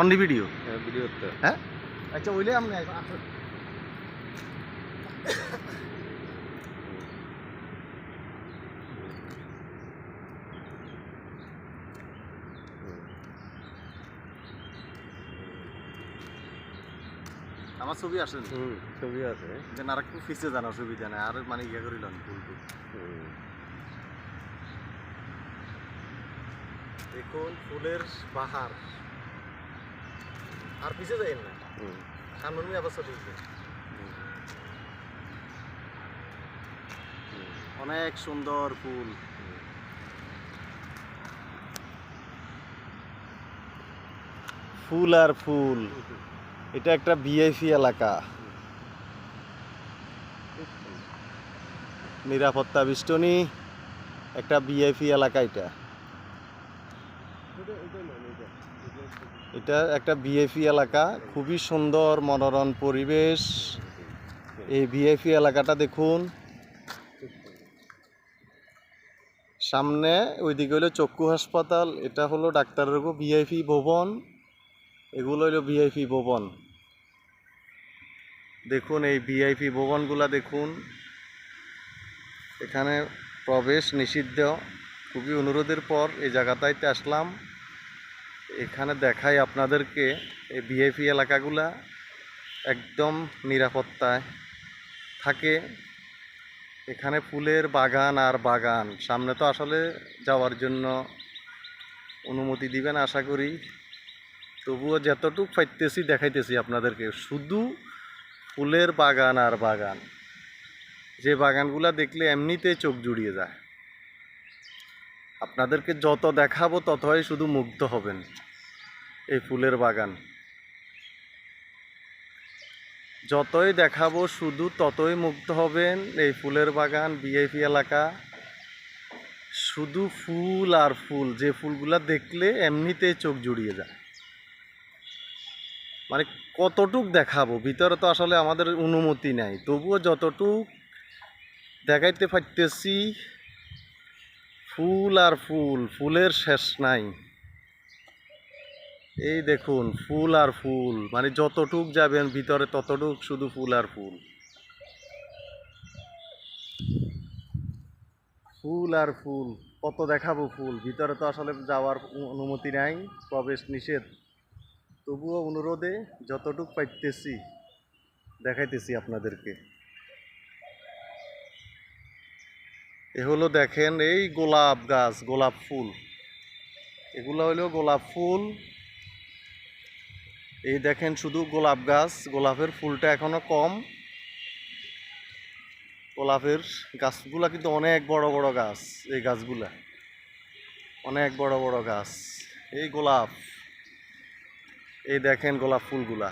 Only video ভিডিওতে হ্যাঁ? আচ্ছা ওইলে আসুন আমার ছবি হুম ছবি আছে। যে আর একটু ফিসে জানা অসুবিধা নাই। আর মানে ইয়ে করিলাম ফুল টুল হুম। দেখুন ফুলের বাহার। আর পিছে যাই না। হুম। সামনে আবার চলে অনেক সুন্দর ফুল। ফুল আর ফুল। এটা একটা বিআইপি এলাকা। নিরাপত্তা বিষ্টনী একটা বিআইপি এলাকা এটা। এটা একটা বিএপি এলাকা, খুবই সুন্দর, মনোরম পরিবেশ। এই বিএপি এলাকাটা দেখুন। সামনে ওইদিকে হলো চক্ষু হাসপাতাল, এটা হলো ডাক্তারের ভিআইপি ভবন। এগুলো হলো ভিআইপি ভবন। দেখুন এই ভিআইপি ভবনগুলা দেখুন। এখানে প্রবেশ নিষিদ্ধ। খুবই অনুরোধের পর এই জায়গাটাইতে আসলাম। এখানে দেখাই আপনাদেরকে এই ভিআইপি এলাকাগুলা একদম নিরাপত্তায় থাকে। এখানে ফুলের বাগান আর বাগান। সামনে তো আসলে যাওয়ার জন্য অনুমতি দিবেন আশা করি। তবুও যতটুক পাইতেছি, দেখাইতেছি আপনাদেরকে। শুধু ফুলের বাগান আর বাগান। যে বাগানগুলা দেখলে এমনিতেই চোখ জুড়িয়ে যায়। আপনাদেরকে যত দেখাবো ততই শুধু মুগ্ধ হবেন। এই ফুলের বাগান। যতই দেখাবো শুধু ততই মুগ্ধ হবেন এই ফুলের বাগান বিআইপি এলাকা। শুধু ফুল আর ফুল, যে ফুলগুলা দেখলে এমনিতেই চোখ জুড়িয়ে যায়। মানে কতটুক দেখাবো? ভিতরে তো আসলে আমাদের অনুমতি নাই। তবুও যতটুক দেখাইতে পারতেছি, ফুল আর ফুল, ফুলের শেষ নাই। এই দেখুন, ফুল আর ফুল। মানে যতটুক যাবেন ভিতরে, ততটুক শুধু ফুল আর ফুল। ফুল আর ফুল, কত দেখাবো ফুল? ভিতরে তো আসলে যাওয়ার অনুমতি নাই, প্রবেশ নিষেধ। তবুও অনুরোধে যতটুক পাইতেছি, দেখাইতেছি আপনাদেরকে। এ হলো দেখেন, এই গোলাপ গাছ, গোলাপ ফুল। এগুলো হলো গোলাপ ফুল। এই দেখেন শুধু গোলাপ গাছ, গোলাপের ফুলটা এখনও কম। গোলাপের গাছগুলা কিন্তু অনেক বড় বড় গাছ, এই গাছগুলা। অনেক বড় বড় গাছ। এই গোলাপ, এই দেখেন গোলাপ ফুলগুলা।